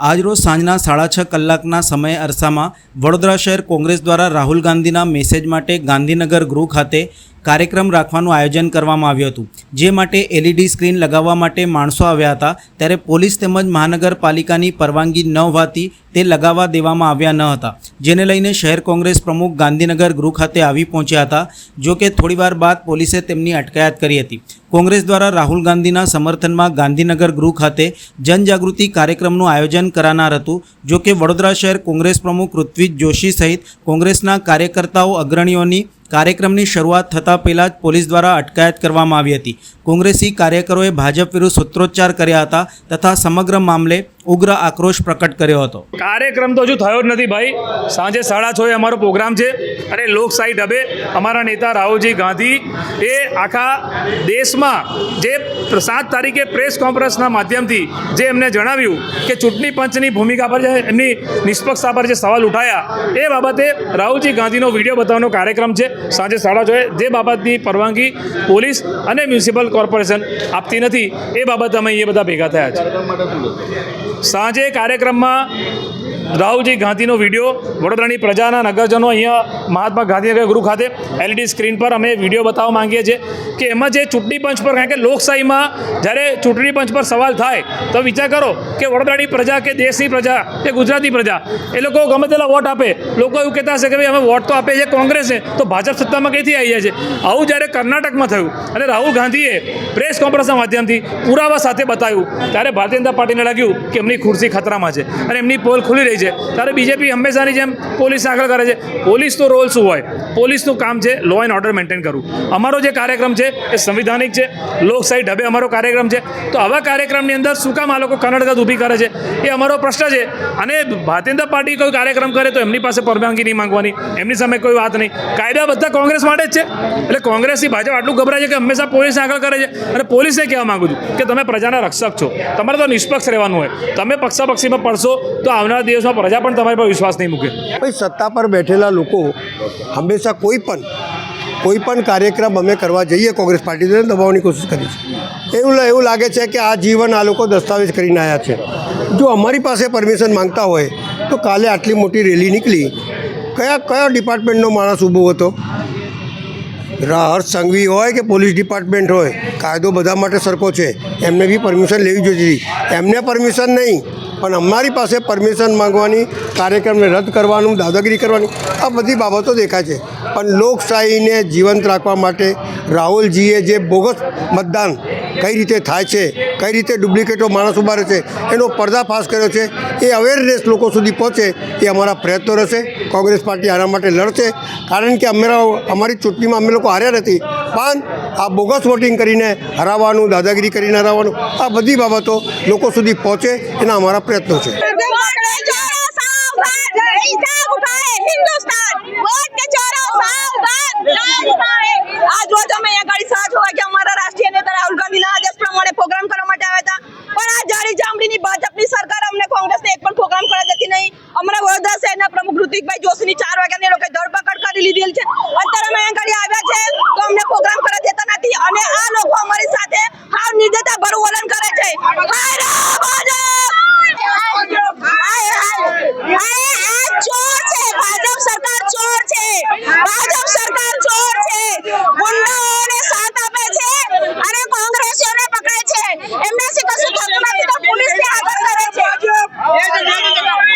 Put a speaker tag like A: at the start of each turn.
A: આજરોજ સાંજના સાડા છ કલાકના સમય અરસામાં વડોદરા શહેર કોંગ્રેસ દ્વારા રાહુલ ગાંધીના મેસેજ માટે ગાંધીનગર ગૃહ ખાતે કાર્યક્રમ રાખવાનું આયોજન કરવામાં આવ્યું હતું. જે માટે એલઈડી સ્ક્રીન લગાવવા માટે માણસો આવ્યા હતા. ત્યારે પોલીસ તેમજ મહાનગરપાલિકાની પરવાનગી ન હોવાથી તે લગાવવા દેવામાં આવ્યા ન હતા. જેને લઈને શહેર કોંગ્રેસ પ્રમુખ ગાંધીનગર ગૃહ ખાતે આવી પહોંચ્યા હતા, જો કે થોડીવાર બાદ પોલીસે તેમની અટકાયત કરી હતી. કોંગ્રેસ દ્વારા રાહુલ ગાંધીના સમર્થનમાં ગાંધીનગર ગૃહ ખાતે જનજાગૃતિ કાર્યક્રમનું આયોજન કરાનાર હતું, જો કે વડોદરા શહેર કોંગ્રેસ પ્રમુખ ઋત્વિજ જોશી સહિત કોંગ્રેસના કાર્યકર્તાઓ, અગ્રણીઓની કાર્યક્રમની શરૂઆત થતાં પહેલાં જ પોલીસ દ્વારા અટકાયત કરવામાં આવી હતી. કોંગ્રેસી કાર્યકરોએ ભાજપ વિરુદ્ધ સૂત્રોચ્ચાર કર્યા હતા તથા સમગ્ર મામલે ઉગ્ર આક્રોશ પ્રકટ કર્યો હતો.
B: કાર્યક્રમ તો હજુ થયો જ નથી ભાઈ. સાંજે સાડા છ એ અમારો પ્રોગ્રામ છે. અને લોકશાહી ઢબે અમારા નેતા રાહુલજી ગાંધી એ આખા દેશમાં જે સાત તારીખે પ્રેસ કોન્ફરન્સના માધ્યમથી જે એમને જણાવ્યું કે ચૂંટણી પંચની ભૂમિકા પર જે એમની નિષ્પક્ષતા પર જે સવાલ ઉઠાયા, એ બાબતે રાહુલજી ગાંધીનો વીડિયો બતાવવાનો કાર્યક્રમ છે. સાંજે સાડા છ જે બાબતની પરવાનગી પોલીસ અને મ્યુનિસિપલ કોર્પોરેશન આપતી નથી, એ બાબતે અમે એ બધા ભેગા થયા છે. સાંજે કાર્યક્રમમાં રાહુલજી ગાંધીનો વીડિયો વડોદરાની પ્રજાના નગરજનો અહીંયા મહાત્મા ગાંધીનગર ગૃહ ખાતે એલઈડી સ્ક્રીન પર અમે વીડિયો બતાવવા માંગીએ છીએ કે એમાં જે ચૂંટણી પંચ પર, કારણ કે લોકશાહીમાં જ્યારે ચૂંટણી પંચ પર સવાલ થાય, તો વિચાર કરો કે વડોદરાની પ્રજા કે દેશની પ્રજા કે ગુજરાતની પ્રજા, એ લોકો ગમે તેલા વોટ આપે. લોકો એવું કહેતા હશે કે ભાઈ, અમે વોટ તો આપે છે કોંગ્રેસે તો ભાજપ સત્તામાં કઈથી આવી જાય છે? આવું જ્યારે કર્ણાટકમાં થયું, અને રાહુલ ગાંધીએ પ્રેસ કોન્ફરન્સના માધ્યમથી પુરાવા સાથે બતાવ્યું, ત્યારે ભારતીય જનતા પાર્ટીને લાગ્યું કે એમની ખુરશી ખતરામાં છે, અને એમની પોલ ખુલી રહી છે. ત્યારે બીજેપી હંમેશાની જેમ પોલીસ આગળ કરે છે. પોલીસનો રોલ શું હોય? પોલીસનું કામ છે લો એન્ડ ઓર્ડર મેન્ટેન કરવું. અમારો જે કાર્યક્રમ છે એ સંવિધાનિક છે. લોકશાહી ઢબે અમારો કાર્યક્રમ છે. તો આવા કાર્યક્રમની અંદર શું કામ આ લોકો કનડગત ઊભી કરે છે? એ અમારો પ્રશ્ન છે. અને ભારતીય પાર્ટી કોઈ કાર્યક્રમ કરે તો એમની પાસે પરવાનગી નહીં માંગવાની. એમની સામે કોઈ વાત નહીં. કાયદા બધા કોંગ્રેસ માટે જ છે. એટલે કોંગ્રેસથી ભાજપ આટલું ગભરાય છે કે હંમેશા પોલીસ આગળ કરે છે. અને પોલીસે કહેવા માગું છું કે તમે પ્રજાના રક્ષક છો. તમારે તો નિષ્પક્ષ રહેવાનું હોય. તમે પક્ષાપક્ષીમાં પડશો તો આવનારા દિવસમાં પ્રજા પણ તમારી પર વિશ્વાસ નહીં મૂકે.
C: ભાઈ, સત્તા પર બેઠેલા લોકો હંમેશા કોઈ પણ કોઈ પણ કાર્યક્રમ અમે કરવા જઈએ કોંગ્રેસ પાર્ટી તો દબાવવાની કોશિશ કરી છે એવું એવું લાગે છે કે આ જીવન આ લોકો દસ્તાવેજ કરીને આવ્યા છે. જો અમારી પાસે પરમિશન માંગતા હોય, તો કાલે આટલી મોટી રેલી નીકળી, કયા કયા ડિપાર્ટમેન્ટનો માણસ ઊભો હતો? હર્ષ સંઘવી હોય કે પોલીસ ડિપાર્ટમેન્ટ હોય, કાયદો બધા માટે સરખો છે. એમને બી પરમિશન લેવી જોઈએ. એમને પરમિશન નહીં પણ અમારી પાસે પરમિશન માંગવાની, કાર્યક્રમને રદ કરવાનું, દાદાગીરી કરવાની, આ બધી બાબતો દેખાય છે. પણ લોકશાહીને જીવંત રાખવા માટે રાહુલજીએ જે બોગસ મતદાન કઈ રીતે થાય છે, કઈ રીતે ડુપ્લિકેટો માણસ ઊભા રહે છે, એનો પર્દાફાશ કર્યો છે, એ અવેરનેસ લોકો સુધી પહોંચે, એ અમારા પ્રયત્નો રહેશે. કોંગ્રેસ પાર્ટી આના માટે લડશે. કારણ કે અમારા અમારી ચૂંટણીમાં અમે લોકો હાર્યા નથી. પણ આ બોગસ વોટિંગ કરીને હરાવવાનું, દાદાગીરી કરીને હરાવવાનું, આ બધી બાબતો લોકો સુધી પહોંચે, એના અમારા પ્રયત્નો છે.
D: અમે અહીંયા ગાડી સાત હોય અમારા રાષ્ટ્રીય રાહુલ ગાંધીના આદેશ પ્રમાણે પ્રોગ્રામ કરવા માટે આવ્યા હતા. પણ આ જાડી જામડીની ભાજપની સરકાર અમને કોંગ્રેસને એક પણ પ્રોગ્રામ કરવા દેતી નહીં. અમારા વડોદરા શહેરના પ્રમુખ ઋતિકભાઈ જોશીની ચાર વાગ્યાની એ લોકોએ ધરપકડ કરી લીધેલ છે. અત્યારે અમે અહીંયા ગાડી આવ્યા છે.